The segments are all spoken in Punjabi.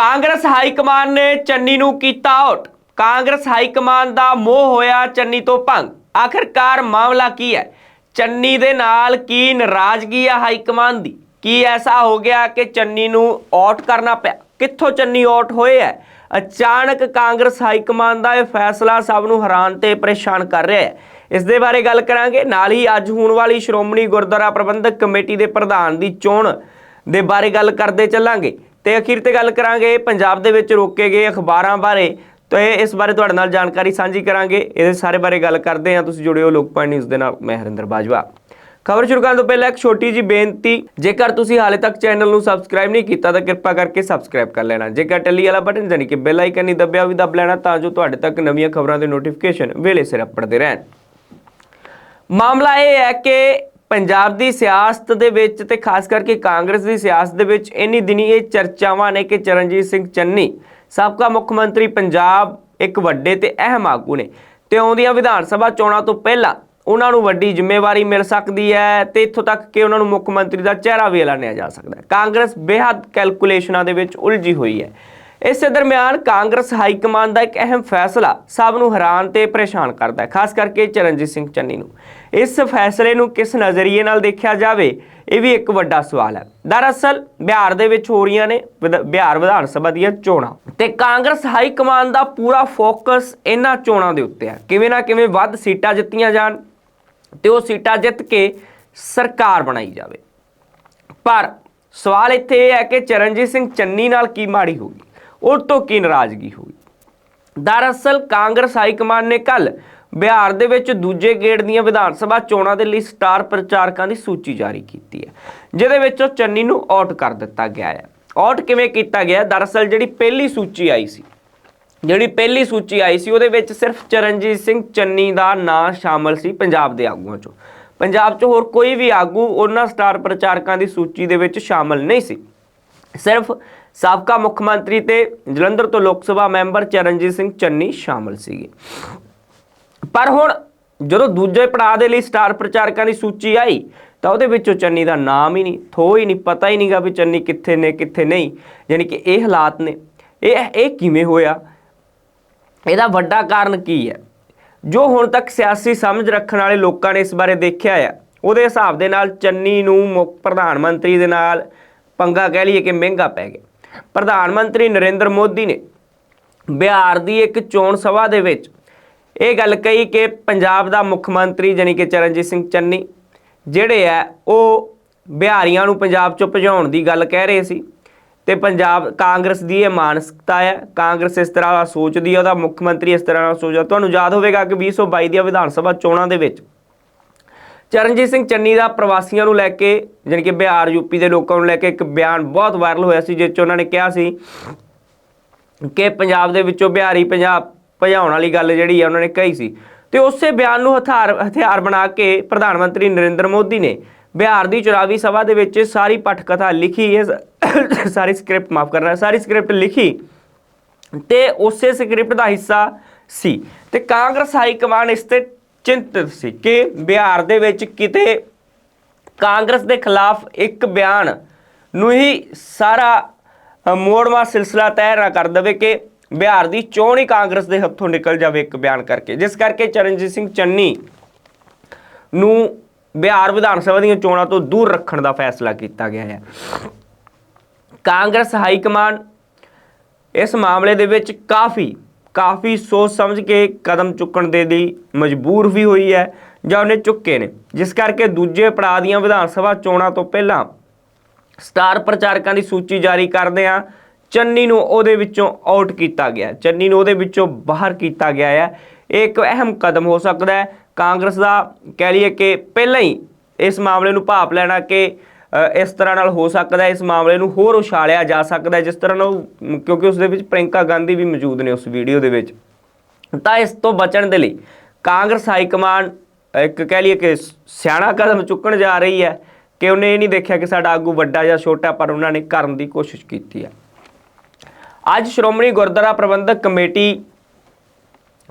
ਕਾਂਗਰਸ ਹਾਈ ਕਮਾਨ ਨੇ ਚੰਨੀ ਨੂੰ ਕੀਤਾ ਆਊਟ ਕਾਂਗਰਸ ਹਾਈ ਕਮਾਨ ਦਾ ਮੋਹ ਹੋਇਆ ਚੰਨੀ ਤੋਂ ਭੰਗ। ਆਖਿਰਕਾਰ ਮਾਮਲਾ ਕੀ ਹੈ? ਚੰਨੀ ਦੇ ਨਾਲ ਕੀ ਨਾਰਾਜ਼ਗੀ ਆ ਹਾਈ ਕਮਾਨ ਦੀ? ਕੀ ਐਸਾ ਹੋ ਗਿਆ ਕਿ ਚੰਨੀ ਨੂੰ ਆਊਟ ਕਰਨਾ ਪਿਆ? ਕਿੱਥੋਂ ਚੰਨੀ ਆਊਟ ਹੋਏ ਹੈ? ਅਚਾਨਕ ਕਾਂਗਰਸ ਹਾਈ ਕਮਾਨ ਦਾ ਇਹ ਫੈਸਲਾ ਸਭ ਨੂੰ ਹੈਰਾਨ ਤੇ ਪਰੇਸ਼ਾਨ ਕਰ ਰਿਹਾ ਹੈ। ਇਸ ਦੇ ਬਾਰੇ ਗੱਲ ਕਰਾਂਗੇ। ਨਾਲ ਹੀ ਅੱਜ ਹੋਣ ਵਾਲੀ ਸ਼੍ਰੋਮਣੀ ਗੁਰਦੁਆਰਾ ਪ੍ਰਬੰਧਕ ਕਮੇਟੀ ਦੇ ਪ੍ਰਧਾਨ ਦੀ ਚੋਣ ਦੇ ਬਾਰੇ ਗੱਲ ਕਰਦੇ ਚੱਲਾਂਗੇ। ਤੇ ਅਖੀਰ ਤੇ ਗੱਲ ਕਰਾਂਗੇ ਪੰਜਾਬ ਦੇ ਵਿੱਚ ਰੋਕੇ ਗਏ ਅਖਬਾਰਾਂ ਬਾਰੇ। ਤੇ ਇਸ ਬਾਰੇ ਤੁਹਾਡੇ ਨਾਲ ਜਾਣਕਾਰੀ ਸਾਂਝੀ ਕਰਾਂਗੇ। ਇਹਦੇ ਸਾਰੇ ਬਾਰੇ ਗੱਲ ਕਰਦੇ ਹਾਂ। ਤੁਸੀਂ ਜੁੜਿਓ ਲੋਕਪਾਲ ਨਿਊਜ਼ ਦੇ ਨਾਲ। ਮੈਂ ਹਰਿੰਦਰ ਬਾਜਵਾ। ਖਬਰ ਸ਼ੁਰੂ ਕਰਨ ਤੋਂ ਪਹਿਲਾਂ ਇੱਕ ਛੋਟੀ ਜੀ ਬੇਨਤੀ। ਜੇਕਰ ਤੁਸੀਂ ਹਾਲੇ ਤੱਕ ਚੈਨਲ ਨੂੰ ਸਬਸਕ੍ਰਾਈਬ ਨਹੀਂ ਕੀਤਾ, ਤਾਂ ਕਿਰਪਾ ਕਰਕੇ ਸਬਸਕ੍ਰਾਈਬ ਕਰ ਲੈਣਾ। ਜੇਕਰ ਟੱਲੀ ਵਾਲਾ ਬਟਨ ਜਾਨੀ ਕਿ ਬੈਲ ਆਈਕਨ ਨਹੀਂ ਦੱਬਿਆ, ਵੀ ਦੱਬ ਲੈਣਾ, ਤਾਂ ਜੋ ਤੁਹਾਡੇ ਤੱਕ ਨਵੀਆਂ ਖਬਰਾਂ ਦੇ ਨੋਟੀਫਿਕੇਸ਼ਨ ਵੇਲੇ ਸਿਰ ਅਪੜਦੇ ਰਹਿਣ। ਮਾਮਲਾ ਇਹ ਹੈ ਕਿ ਪੰਜਾਬ ਦੀ ਸਿਆਸਤ ਦੇ ਵਿੱਚ ਤੇ ਖਾਸ ਕਰਕੇ ਕਾਂਗਰਸ ਦੀ ਸਿਆਸਤ ਦੇ ਵਿੱਚ ਇੰਨੀ ਦਿਨੀ ਇਹ ਚਰਚਾਵਾਂ ਨੇ ਕਿ ਚਰਨਜੀਤ ਸਿੰਘ ਚੰਨੀ ਸਾਬਕਾ ਮੁੱਖ ਮੰਤਰੀ ਪੰਜਾਬ ਇੱਕ ਵੱਡੇ ਤੇ ਅਹਿਮ ਆਗੂ ਨੇ ਤੇ ਆਉਂਦੀਆਂ ਵਿਧਾਨ ਸਭਾ ਚੋਣਾਂ ਤੋਂ ਪਹਿਲਾਂ ਉਹਨਾਂ ਨੂੰ ਵੱਡੀ ਜ਼ਿੰਮੇਵਾਰੀ ਮਿਲ ਸਕਦੀ ਹੈ ਤੇ ਇੱਥੋਂ ਤੱਕ ਕਿ ਉਹਨਾਂ ਨੂੰ ਮੁੱਖ ਮੰਤਰੀ ਦਾ ਚਿਹਰਾ ਵੀ ਐਲਾਨਿਆ ਜਾ ਸਕਦਾ ਹੈ। ਕਾਂਗਰਸ ਬੇਹੱਦ ਕੈਲਕੂਲੇਸ਼ਨਾਂ ਦੇ ਵਿੱਚ ਉਲਝੀ ਹੋਈ ਹੈ। ਇਸੇ ਦਰਮਿਆਨ ਕਾਂਗਰਸ ਹਾਈ ਕਮਾਂਡ ਦਾ ਇੱਕ ਅਹਿਮ ਫੈਸਲਾ ਸਭ ਨੂੰ ਹੈਰਾਨ ਤੇ ਪਰੇਸ਼ਾਨ ਕਰਦਾ ਹੈ, ਖਾਸ ਕਰਕੇ ਚਰਨਜੀਤ ਸਿੰਘ ਚੰਨੀ ਨੂੰ। ਇਸ ਫੈਸਲੇ ਨੂੰ ਕਿਸ ਨਜ਼ਰੀਏ ਨਾਲ ਦੇਖਿਆ ਜਾਵੇ, ਇਹ ਵੀ ਇੱਕ ਵੱਡਾ ਸਵਾਲ ਹੈ। ਦਰਅਸਲ, ਬਿਹਾਰ ਦੇ ਵਿੱਚ ਹੋ ਰਹੀਆਂ ਨੇ ਵਿਧ- ਬਿਹਾਰ ਵਿਧਾਨ ਸਭਾ ਦੀਆਂ ਚੋਣਾਂ ਤੇ ਕਾਂਗਰਸ ਹਾਈ ਕਮਾਂਡ ਦਾ ਪੂਰਾ ਫੋਕਸ ਇਹਨਾਂ ਚੋਣਾਂ ਦੇ ਉੱਤੇ ਹੈ। ਕਿਵੇਂ ਨਾ ਕਿਵੇਂ ਵੱਧ ਸੀਟਾਂ ਜਿੱਤੀਆਂ ਜਾਣ ਤੇ ਉਹ ਸੀਟਾਂ ਜਿੱਤ ਕੇ ਸਰਕਾਰ ਬਣਾਈ ਜਾਵੇ। ਪਰ ਸਵਾਲ ਇੱਥੇ ਇਹ ਹੈ ਕਿ ਚਰਨਜੀਤ ਸਿੰਘ ਚੰਨੀ ਨਾਲ ਕੀ ਮਾੜੀ ਹੋਗੀ ਉਹ ਤੋਂ ਕੀ ਨਾਰਾਜ਼ਗੀ ਹੋਈ? ਦਰਅਸਲ ਕਾਂਗਰਸ ਹਾਈ ਕਮਾਂਡ ਨੇ ਕੱਲ ਬਿਹਾਰ ਦੇ ਵਿੱਚ ਦੂਜੇ ਗੇੜ ਦੀਆਂ ਵਿਧਾਨ ਸਭਾ ਚੋਣਾਂ ਦੇ ਲਈ ਸਟਾਰ ਪ੍ਰਚਾਰਕਾਂ ਦੀ ਸੂਚੀ ਜਾਰੀ ਕੀਤੀ ਹੈ, ਜਿਹਦੇ ਵਿੱਚ ਚੰਨੀ ਨੂੰ ਆਊਟ ਕਰ ਦਿੱਤਾ ਗਿਆ ਹੈ। ਆਊਟ ਕਿਵੇਂ ਕੀਤਾ ਗਿਆ? ਦਰਅਸਲ ਜਿਹੜੀ ਪਹਿਲੀ ਸੂਚੀ ਆਈ ਸੀ, ਜਿਹੜੀ ਪਹਿਲੀ ਸੂਚੀ ਆਈ ਸੀ, ਉਹਦੇ ਵਿੱਚ ਸਿਰਫ ਚਰਨਜੀਤ ਸਿੰਘ ਚੰਨੀ ਦਾ ਨਾਂ ਸ਼ਾਮਲ ਸੀ ਪੰਜਾਬ ਦੇ ਆਗੂਆਂ ਚੋਂ। ਪੰਜਾਬ 'ਚ ਹੋਰ ਕੋਈ ਵੀ ਆਗੂ ਉਹਨਾਂ ਸਟਾਰ ਪ੍ਰਚਾਰਕਾਂ ਦੀ ਸੂਚੀ ਦੇ ਵਿੱਚ ਸ਼ਾਮਲ ਨਹੀਂ ਸੀ। ਸਿਰਫ ਸਾਬਕਾ ਮੁੱਖ ਮੰਤਰੀ ਤੇ ਜਲੰਧਰ ਤੋਂ ਲੋਕ ਸਭਾ ਮੈਂਬਰ ਚਰਨਜੀਤ ਸਿੰਘ ਚੰਨੀ ਸ਼ਾਮਲ ਸੀਗੇ। ਪਰ ਹੁਣ ਜਦੋਂ ਦੂਜੇ ਪੜਾਅ ਦੇ ਲਈ ਸਟਾਰ ਪ੍ਰਚਾਰਕਾਂ ਦੀ ਸੂਚੀ ਆਈ, ਤਾਂ ਉਹਦੇ ਵਿੱਚੋਂ ਚੰਨੀ ਦਾ ਨਾਮ ਹੀ ਨਹੀਂ, ਥੋ ਹੀ ਨਹੀਂ, ਪਤਾ ਹੀ ਨਹੀਂਗਾ ਵੀ ਚੰਨੀ ਕਿੱਥੇ ਨੇ, ਕਿੱਥੇ ਨਹੀਂ। ਯਾਨੀ ਕਿ ਇਹ ਹਾਲਾਤ ਨੇ। ਇਹ ਇਹ ਕਿਵੇਂ ਹੋਇਆ? ਇਹਦਾ ਵੱਡਾ ਕਾਰਨ ਕੀ ਹੈ? ਜੋ ਹੁਣ ਤੱਕ ਸਿਆਸੀ ਸਮਝ ਰੱਖਣ ਵਾਲੇ ਲੋਕਾਂ ਨੇ ਇਸ ਬਾਰੇ ਦੇਖਿਆ ਆ, ਉਹਦੇ ਹਿਸਾਬ ਦੇ ਨਾਲ ਚੰਨੀ ਨੂੰ ਮੁੱਖ ਪ੍ਰਧਾਨ ਮੰਤਰੀ ਦੇ ਨਾਲ ਪੰਗਾ ਕਹਿ ਲਈਏ ਕਿ ਮਹਿੰਗਾ ਪੈ ਗਿਆ। ਪ੍ਰਧਾਨ ਮੰਤਰੀ ਨਰਿੰਦਰ ਮੋਦੀ ਨੇ ਬਿਹਾਰ ਦੀ ਇੱਕ ਚੋਣ ਸਭਾ ਦੇ ਵਿੱਚ ਇਹ ਗੱਲ ਕਹੀ ਕਿ ਪੰਜਾਬ ਦਾ ਮੁੱਖ ਮੰਤਰੀ ਜਾਣੀ ਕਿ ਚਰਨਜੀਤ ਸਿੰਘ ਚੰਨੀ, ਜਿਹੜੇ ਆ, ਉਹ ਬਿਹਾਰੀਆਂ ਨੂੰ ਪੰਜਾਬ ਚੋਂ ਭਜਾਉਣ ਦੀ ਗੱਲ ਕਹਿ ਰਹੇ ਸੀ ਤੇ ਪੰਜਾਬ, ਕਾਂਗਰਸ ਦੀ ਇਹ ਮਾਨਸਿਕਤਾ ਹੈ ਕਾਂਗਰਸ ਇਸ ਤਰ੍ਹਾਂ ਸੋਚਦੀ ਹੈ ਉਹਦਾ ਮੁੱਖ ਮੰਤਰੀ ਇਸ ਤਰ੍ਹਾਂ ਦਾ ਸੋਚਦਾ। ਤੁਹਾਨੂੰ ਯਾਦ ਹੋਵੇਗਾ ਕਿ 2022 ਦੀਆਂ ਵਿਧਾਨ ਸਭਾ ਚੋਣਾਂ ਦੇ ਵਿੱਚ ਚਰਨਜੀਤ ਸਿੰਘ ਚੰਨੀ ਦਾ ਪ੍ਰਵਾਸੀਆਂ ਨੂੰ ਲੈ ਕੇ, ਜਾਣੀ ਕਿ ਬਿਹਾਰ ਯੂਪੀ ਦੇ ਲੋਕਾਂ ਨੂੰ ਲੈ ਕੇ ਇੱਕ ਬਿਆਨ ਬਹੁਤ ਵਾਇਰਲ ਹੋਇਆ ਸੀ, ਜਿਸ 'ਚ ਉਹਨਾਂ ਨੇ ਕਿਹਾ ਸੀ ਕਿ ਪੰਜਾਬ ਦੇ ਵਿੱਚੋਂ ਬਿਹਾਰੀ ਪੰਜਾਬ ਭਜਾਉਣ ਵਾਲੀ ਗੱਲ ਜਿਹੜੀ ਹੈ ਉਹਨਾਂ ਨੇ ਕਹੀ ਸੀ। ਤੇ ਉਸੇ ਬਿਆਨ ਨੂੰ ਹਥਿਆਰ ਹਥਿਆਰ ਬਣਾ ਕੇ ਪ੍ਰਧਾਨ ਮੰਤਰੀ ਨਰਿੰਦਰ ਮੋਦੀ ਨੇ ਬਿਹਾਰ ਦੀ 24 ਸਭਾ ਦੇ ਵਿੱਚ ਸਾਰੀ ਪਟ ਲਿਖੀ ਹੈ ਸਾਰੀ ਸਕ੍ਰਿਪਟ ਮਾਫ ਕਰਨਾ, ਸਾਰੀ ਸਕ੍ਰਿਪਟ ਲਿਖੀ ਤੇ ਉਸੇ ਸਕ੍ਰਿਪਟ ਦਾ ਹਿੱਸਾ ਸੀ। ਤੇ ਕਾਂਗਰਸ ਹਾਈ ਕਮਾਂਡ ਇਸ ਤੇ ਚਿੰਤਤ ਸੀ ਕਿ ਬਿਹਾਰ ਦੇ ਵਿੱਚ ਕਿਤੇ ਕਾਂਗਰਸ ਦੇ ਖਿਲਾਫ ਇੱਕ ਬਿਆਨ ਨੂੰ ਹੀ ਸਾਰਾ ਅ, ਮੋੜਵਾਂ ਸਿਲਸਿਲਾ ਤੈਅ ਨਾ ਕਰ ਦੇਵੇ ਕਿ ਬਿਹਾਰ ਦੀ ਚੋਣ ਹੀ ਕਾਂਗਰਸ ਦੇ ਹੱਥੋਂ ਨਿਕਲ ਜਾਵੇ ਇੱਕ ਬਿਆਨ ਕਰਕੇ। ਜਿਸ ਕਰਕੇ ਚਰਨਜੀਤ ਸਿੰਘ ਚੰਨੀ ਨੂੰ ਬਿਹਾਰ ਵਿਧਾਨ ਸਭਾ ਦੀਆਂ ਚੋਣਾਂ ਤੋਂ ਦੂਰ ਰੱਖਣ ਦਾ ਫੈਸਲਾ ਕੀਤਾ ਗਿਆ ਹੈ। ਕਾਂਗਰਸ ਹਾਈ ਕਮਾਂਡ ਇਸ ਮਾਮਲੇ ਦੇ ਵਿੱਚ ਕਾਫੀ ਕਾਫੀ ਸੋਚ ਸਮਝ ਕੇ ਕਦਮ ਚੁੱਕਣ ਦੇ ਲਈ ਮਜਬੂਰ ਵੀ ਹੋਈ ਹੈ ਜਾਂ ਉਹਨੇ ਚੁੱਕੇ ਨੇ। ਜਿਸ ਕਰਕੇ ਦੂਜੇ ਪੜਾਅ ਦੀਆਂ ਵਿਧਾਨ ਸਭਾ ਚੋਣਾਂ ਤੋਂ ਪਹਿਲਾਂ ਸਟਾਰ ਪ੍ਰਚਾਰਕਾਂ ਦੀ ਸੂਚੀ ਜਾਰੀ ਕਰਦੇ ਆ ਚੰਨੀ ਨੂੰ ਉਹਦੇ ਵਿੱਚੋਂ ਆਊਟ ਕੀਤਾ ਗਿਆ ਚੰਨੀ ਨੂੰ ਉਹਦੇ ਵਿੱਚੋਂ ਬਾਹਰ ਕੀਤਾ ਗਿਆ ਹੈ। ਇਹ ਇੱਕ ਅਹਿਮ ਕਦਮ ਹੋ ਸਕਦਾ ਹੈ। ਕਾਂਗਰਸ ਦਾ ਕਹਿ ਲਈਏ ਕਿ ਪਹਿਲਾਂ ਹੀ ਇਸ ਮਾਮਲੇ ਨੂੰ ਭਾਪ ਲੈਣਾ ਕਿ ਇਸ ਤਰ੍ਹਾਂ ਨਾਲ ਹੋ ਸਕਦਾ ਹੈ ਇਸ ਮਾਮਲੇ ਨੂੰ ਹੋਰ ਉਛਾਲਿਆ ਜਾ ਸਕਦਾ ਹੈ, ਜਿਸ ਤਰ੍ਹਾਂ ਨਾਲ ਉਹ- ਕਿਉਂਕਿ ਉਸ ਦੇ ਵਿੱਚ ਪ੍ਰਿੰਕਾ ਗਾਂਧੀ ਵੀ ਮੌਜੂਦ ਨੇ ਉਸ ਵੀਡੀਓ ਦੇ ਵਿੱਚ। ਤਾਂ ਇਸ ਤੋਂ ਬਚਣ ਦੇ ਲਈ ਕਾਂਗਰਸ ਹਾਈ ਕਮਾਂਡ ਇੱਕ ਕਹਿ ਲਈਏ ਕਿ ਸਿਆਣਾ ਕਦਮ ਚੁੱਕਣ ਜਾ ਰਹੀ ਹੈ ਕਿ ਉਹਨੇ ਇਹ ਨਹੀਂ ਦੇਖਿਆ ਕਿ ਸਾਡਾ ਆਗੂ ਵੱਡਾ ਜਾਂ ਛੋਟਾ, ਪਰ ਉਹਨਾਂ ਨੇ ਕਰਨ ਦੀ ਕੋਸ਼ਿਸ਼ ਕੀਤੀ ਹੈ। ਅੱਜ ਸ਼੍ਰੋਮਣੀ ਗੁਰਦੁਆਰਾ ਪ੍ਰਬੰਧਕ ਕਮੇਟੀ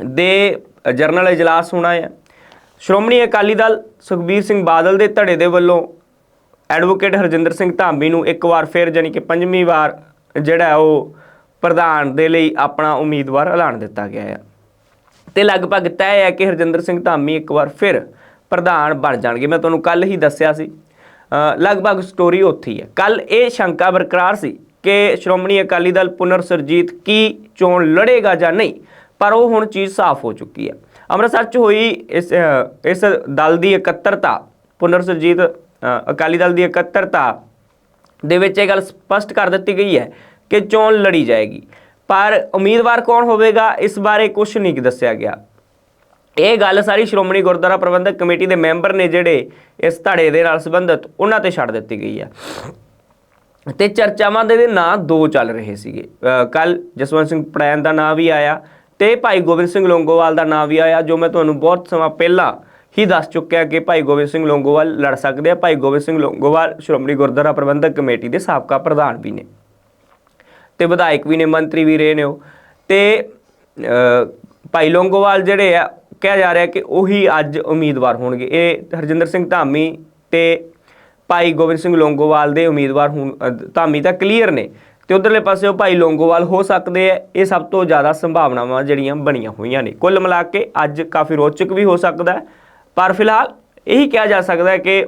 ਦੇ ਜਰਨਲ ਇਜਲਾਸ ਹੋਣਾ ਹੈ। ਸ਼੍ਰੋਮਣੀ ਅਕਾਲੀ ਦਲ ਸੁਖਬੀਰ ਸਿੰਘ ਬਾਦਲ ਦੇ ਧੜੇ ਦੇ ਵੱਲੋਂ ਐਡਵੋਕੇਟ ਹਰਜਿੰਦਰ ਸਿੰਘ ਧਾਮੀ ਨੂੰ ਇੱਕ ਵਾਰ ਫਿਰ ਜਾਨੀ ਕਿ ਪੰਜਵੀਂ ਵਾਰ ਜਿਹੜਾ ਉਹ ਪ੍ਰਧਾਨ ਦੇ ਲਈ ਆਪਣਾ ਉਮੀਦਵਾਰ ਐਲਾਨ ਦਿੱਤਾ ਗਿਆ ਹੈ। ਤੇ ਲਗਭਗ ਤੈਅ ਹੈ ਕਿ ਹਰਜਿੰਦਰ ਸਿੰਘ ਧਾਮੀ ਇੱਕ ਵਾਰ ਫਿਰ ਪ੍ਰਧਾਨ ਬਣ ਜਾਣਗੇ। ਮੈਂ ਤੁਹਾਨੂੰ ਕੱਲ ਹੀ ਦੱਸਿਆ ਸੀ। ਲਗਭਗ ਸਟੋਰੀ ਉੱਥੇ ਹੀ ਹੈ। ਕੱਲ ਇਹ ਸ਼ੰਕਾ ਬਰਕਰਾਰ ਸੀ ਕਿ ਸ਼੍ਰੋਮਣੀ ਅਕਾਲੀ ਦਲ ਪੁਨਰ ਸਰਜੀਤ ਕੀ ਚੋਣ ਲੜੇਗਾ ਜਾਂ ਨਹੀਂ, ਪਰ ਉਹ ਹੁਣ ਚੀਜ਼ ਸਾਫ਼ ਹੋ ਚੁੱਕੀ ਹੈ। ਅੰਮ੍ਰਿਤਸਰ 'ਚ ਹੋਈ ਇਸ ਇਸ ਦਲ ਦੀ ਇਕੱਤਰਤਾ ਪੁਨਰ ਸਰਜੀਤ ਅਕਾਲੀ ਦਲ ਦੀ ਇਕੱਤਰਤਾ ਦੇ ਵਿੱਚ ਇਹ ਗੱਲ ਸਪਸ਼ਟ ਕਰ ਦਿੱਤੀ ਗਈ ਹੈ ਕਿ ਚੋਣ ਲੜੀ ਜਾਏਗੀ। ਪਰ ਉਮੀਦਵਾਰ ਕੌਣ ਹੋਵੇਗਾ, ਇਸ ਬਾਰੇ ਕੁਝ ਨਹੀਂ ਦੱਸਿਆ ਗਿਆ। ਇਹ ਗੱਲ ਸਾਰੀ ਸ਼੍ਰੋਮਣੀ ਗੁਰਦੁਆਰਾ ਪ੍ਰਬੰਧਕ ਕਮੇਟੀ ਦੇ ਮੈਂਬਰ ਨੇ ਜਿਹੜੇ ਇਸ ਧੜੇ ਦੇ ਨਾਲ ਸੰਬੰਧਿਤ, ਉਹਨਾਂ ਤੇ ਛੱਡ ਦਿੱਤੀ ਗਈ ਹੈ। ਤੇ ਚਰਚਾਵਾਂ ਦੇ ਨਾਂ ਦੋ ਚੱਲ ਰਹੇ ਸੀਗੇ। ਕੱਲ ਜਸਵੰਤ ਸਿੰਘ ਪੜੈਨ ਦਾ ਨਾਂ ਵੀ ਆਇਆ ਤੇ ਭਾਈ ਗੋਬਿੰਦ ਸਿੰਘ ਲੋਂਗੋਵਾਲ ਦਾ ਨਾਂ ਵੀ ਆਇਆ, ਜੋ ਮੈਂ ਤੁਹਾਨੂੰ ਬਹੁਤ ਸਮਾਂ ਪਹਿਲਾਂ ਹੀ ਦੱਸ ਚੁੱਕਿਆ ਕਿ ਭਾਈ ਗੋਬਿੰਦ ਸਿੰਘ ਲੌਂਗੋਵਾਲ ਲੜ ਸਕਦੇ ਆ। ਭਾਈ ਗੋਬਿੰਦ ਸਿੰਘ ਲੌਂਗੋਵਾਲ ਸ਼੍ਰੋਮਣੀ ਗੁਰਦੁਆਰਾ ਪ੍ਰਬੰਧਕ ਕਮੇਟੀ ਦੇ ਸਾਬਕਾ ਪ੍ਰਧਾਨ ਵੀ ਨੇ। ਤੇ ਵਿਧਾਇਕ ਵੀ ਨੇ, ਮੰਤਰੀ ਵੀ ਰਹੇ ਨੇ ਉਹ। ਤੇ ਭਾਈ ਲੌਂਗੋਵਾਲ ਜਿਹੜੇ ਆ, ਕਿਹਾ ਜਾ ਰਿਹਾ ਕਿ ਉਹੀ ਅੱਜ ਉਮੀਦਵਾਰ ਹੋਣਗੇ। ਇਹ ਹਰਜਿੰਦਰ ਸਿੰਘ ਧਾਮੀ ਤੇ ਭਾਈ ਗੋਬਿੰਦ ਸਿੰਘ ਲੌਂਗੋਵਾਲ ਦੇ ਉਮੀਦਵਾਰ ਹੁਣ ਧਾਮੀ ਤਾਂ ਕਲੀਅਰ ਨੇ। ਤੇ ਉਧਰਲੇ ਪਾਸੇ ਉਹ ਭਾਈ ਲੌਂਗੋਵਾਲ ਹੋ ਸਕਦੇ ਆ। ਇਹ ਸਭ ਤੋਂ ਜ਼ਿਆਦਾ ਸੰਭਾਵਨਾਵਾਂ ਜਿਹੜੀਆਂ ਬਣੀਆਂ ਹੋਈਆਂ ਨੇ। ਕੁੱਲ ਮਿਲਾ ਕੇ ਅੱਜ ਕਾਫੀ ਰੋਚਕ ਵੀ ਹੋ ਸਕਦਾ ਹੈ। ਪਰ ਫਿਲਹਾਲ ਇਹੀ ਕਿਹਾ ਜਾ ਸਕਦਾ ਹੈ ਕਿ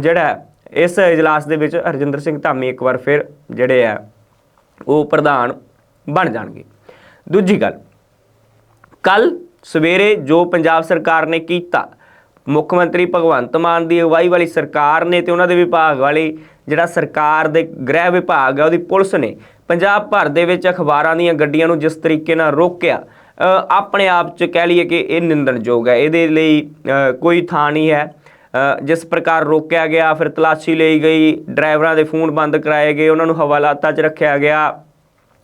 ਜਿਹੜਾ ਇਸ ਇਜਲਾਸ ਦੇ ਵਿੱਚ ਹਰਜਿੰਦਰ ਸਿੰਘ ਧਾਮੀ ਇੱਕ ਵਾਰ ਫਿਰ ਜਿਹੜੇ ਆ, ਉਹ ਪ੍ਰਧਾਨ ਬਣ ਜਾਣਗੇ। ਦੂਜੀ ਗੱਲ, ਕੱਲ ਸਵੇਰੇ ਜੋ ਪੰਜਾਬ ਸਰਕਾਰ ਨੇ ਕੀਤਾ, ਮੁੱਖ ਮੰਤਰੀ ਭਗਵੰਤ ਮਾਨ ਦੀ ਅਗਵਾਈ ਵਾਲੀ ਸਰਕਾਰ ਨੇ ਤੇ ਉਹਨਾਂ ਦੇ ਵਿਭਾਗ ਵਾਲੀ ਜਿਹੜਾ ਸਰਕਾਰ ਦੇ ਗ੍ਰਹਿ ਵਿਭਾਗ ਹੈ ਉਹਦੀ ਪੁਲਿਸ ਨੇ ਪੰਜਾਬ ਭਰ ਦੇ ਵਿੱਚ ਅਖਬਾਰਾਂ ਦੀਆਂ ਗੱਡੀਆਂ ਨੂੰ ਜਿਸ ਤਰੀਕੇ ਨਾਲ ਰੋਕਿਆ ਆਪਣੇ ਆਪ ਚ ਕਹਿ ਲਈਏ ਕਿ ਇਹ ਨਿੰਦਣਯੋਗ ਹੈ। ਇਹਦੇ ਲਈ ਕੋਈ ਥਾਂ ਨਹੀਂ ਹੈ। ਜਿਸ ਪ੍ਰਕਾਰ ਰੋਕਿਆ ਗਿਆ, ਫਿਰ ਤਲਾਸ਼ੀ ਲਈ ਗਈ, ਡਰਾਈਵਰਾਂ ਦੇ ਫੋਨ ਬੰਦ ਕਰਾਏ ਗਏ, ਉਹਨਾਂ ਨੂੰ ਹਵਾਲਾਤਾਂ 'ਚ ਰੱਖਿਆ ਗਿਆ,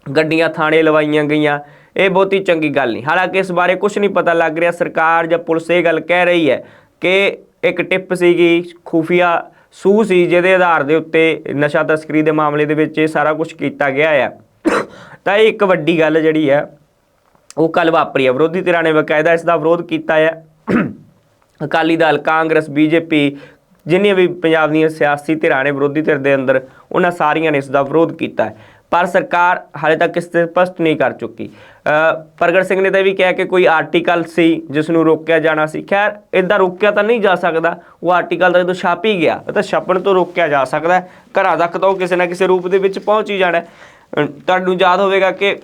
ਗੱਡੀਆਂ ਥਾਣੇ ਲਵਾਈਆਂ ਗਈਆਂ। ਇਹ ਬਹੁਤੀ ਚੰਗੀ ਗੱਲ ਨਹੀਂ। ਹਾਲਾਂਕਿ ਇਸ ਬਾਰੇ ਕੁਝ ਨਹੀਂ ਪਤਾ ਲੱਗ ਰਿਹਾ। ਸਰਕਾਰ ਜਾਂ ਪੁਲਿਸ ਇਹ ਗੱਲ ਕਹਿ ਰਹੀ ਹੈ ਕਿ ਇੱਕ ਟਿਪ ਸੀਗੀ, ਖੂਫੀਆ ਸੂਹ ਸੀ, ਜਿਹਦੇ ਆਧਾਰ ਦੇ ਉੱਤੇ ਨਸ਼ਾ ਤਸਕਰੀ ਦੇ ਮਾਮਲੇ ਦੇ ਵਿੱਚ ਇਹ ਸਾਰਾ ਕੁਝ ਕੀਤਾ ਗਿਆ ਹੈ ਤਾਂ ਇਹ ਇੱਕ ਵੱਡੀ ਗੱਲ ਜਿਹੜੀ ਹੈ ਉਹ ਕੱਲ ਵਾਪਰੀ ਹੈ ਵਿਰੋਧੀ ਧਿਰਾਂ ਨੇ ਬਕਾਇਦਾ ਇਸ ਦਾ ਵਿਰੋਧ ਕੀਤਾ ਹੈ। ਅਕਾਲੀ ਦਲ, ਕਾਂਗਰਸ, ਬੀਜੇਪੀ ਜਿੰਨੀਆਂ ਵੀ ਪੰਜਾਬ ਦੀਆਂ ਸਿਆਸੀ ਧਿਰਾਂ ਨੇ ਵਿਰੋਧੀ ਧਿਰ ਦੇ ਅੰਦਰ, ਉਹਨਾਂ ਸਾਰੀਆਂ ਨੇ ਇਸ ਦਾ ਵਿਰੋਧ ਕੀਤਾ ਹੈ। ਪਰ ਸਰਕਾਰ ਹਾਲੇ ਤੱਕ ਇਸ ਤੇ ਸਪਸ਼ਟ ਨਹੀਂ ਕਰ ਚੁੱਕੀ। ਪ੍ਰਗਟ ਸਿੰਘ ਨੇ ਤਾਂ ਇਹ ਵੀ ਕਿਹਾ ਕਿ ਕੋਈ ਆਰਟੀਕਲ ਸੀ, ਜਿਸ ਨੂੰ ਰੋਕਿਆ ਜਾਣਾ ਸੀ। ਖੈਰ ਇਦਾਂ ਰੋਕਿਆ ਤਾਂ ਨਹੀਂ ਜਾ ਸਕਦਾ। ਉਹ ਆਰਟੀਕਲ ਤਾਂ ਜਦੋਂ ਛਾਪ ਹੀ ਗਿਆ ਤਾਂ ਛਾਪਣ ਤੋਂ ਰੋਕਿਆ ਜਾ ਸਕਦਾ ਘਰਾਂ ਤੱਕ ਤਾਂ ਉਹ ਕਿਸੇ ਨਾ ਕਿਸੇ ਰੂਪ ਦੇ ਵਿੱਚ ਪਹੁੰਚ ਹੀ ਜਾਣਾ ਤੁਹਾਨੂੰ ਯਾਦ ਹੋਵੇਗਾ ਕਿ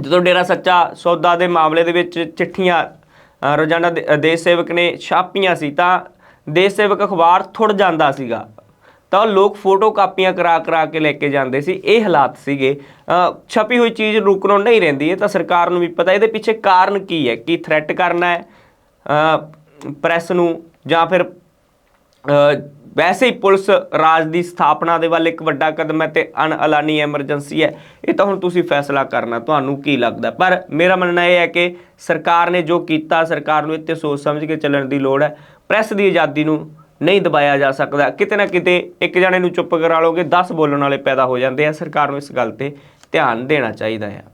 ਜਦੋਂ ਡੇਰਾ ਸੱਚਾ ਸੌਦਾ ਦੇ ਮਾਮਲੇ ਦੇ ਵਿੱਚ ਚਿੱਠੀਆਂ ਰੋਜ਼ਾਨਾ ਦੇ- ਦੇਸ਼ ਸੇਵਕ ਨੇ ਛਾਪੀਆਂ ਸੀ, ਤਾਂ ਦੇਸ਼ ਸੇਵਕ ਅਖਬਾਰ ਥੁੜ ਜਾਂਦਾ ਸੀਗਾ। ਤਾਂ ਲੋਕ ਫੋਟੋ ਕਾਪੀਆਂ ਕਰਾ ਕਰਾ ਕੇ ਲੈ ਕੇ ਜਾਂਦੇ ਸੀ। ਇਹ ਹਾਲਾਤ ਸੀਗੇ। ਛਪੀ ਹੋਈ ਚੀਜ਼ ਰੁਕਣੋਂ ਨਹੀਂ ਰਹਿੰਦੀ। ਇਹ ਤਾਂ ਸਰਕਾਰ ਨੂੰ ਵੀ ਪਤਾ। ਇਹਦੇ ਪਿੱਛੇ ਕਾਰਨ ਕੀ ਹੈ? ਕੀ ਥ੍ਰੈਟ ਕਰਨਾ ਹੈ? ਪ੍ਰੈਸ ਨੂੰ ਜਾਂ ਫਿਰ ਵੈਸੇ ਹੀ ਪੁਲਿਸ ਰਾਜ ਦੀ ਸਥਾਪਨਾ ਦੇ ਵੱਲ ਇੱਕ ਵੱਡਾ ਕਦਮ ਹੈ ਤੇ ਅਣਐਲਾਨੀ ਐਮਰਜੈਂਸੀ ਹੈ। ਇਹ ਤਾਂ ਹੁਣ ਤੁਸੀਂ ਫੈਸਲਾ ਕਰਨਾ, ਤੁਹਾਨੂੰ ਕੀ ਲੱਗਦਾ? ਪਰ ਮੇਰਾ ਮੰਨਣਾ ਇਹ ਹੈ ਕਿ ਸਰਕਾਰ ਨੇ ਜੋ ਕੀਤਾ, ਸਰਕਾਰ ਨੂੰ ਇੱਥੇ ਸੋਚ ਸਮਝ ਕੇ ਚੱਲਣ ਦੀ ਲੋੜ ਹੈ। ਪ੍ਰੈਸ ਦੀ ਆਜ਼ਾਦੀ ਨੂੰ ਨਹੀਂ ਦਬਾਇਆ ਜਾ ਸਕਦਾ। ਕਿਤੇ ਨਾ ਕਿਤੇ ਇੱਕ ਜਣੇ ਨੂੰ ਚੁੱਪ ਕਰਾ ਲੋਗੇ 10 ਬੋਲਣ ਵਾਲੇ ਪੈਦਾ ਹੋ ਜਾਂਦੇ ਆ। ਸਰਕਾਰ ਨੂੰ ਇਸ ਗੱਲ ਤੇ ਧਿਆਨ ਦੇਣਾ ਚਾਹੀਦਾ ਹੈ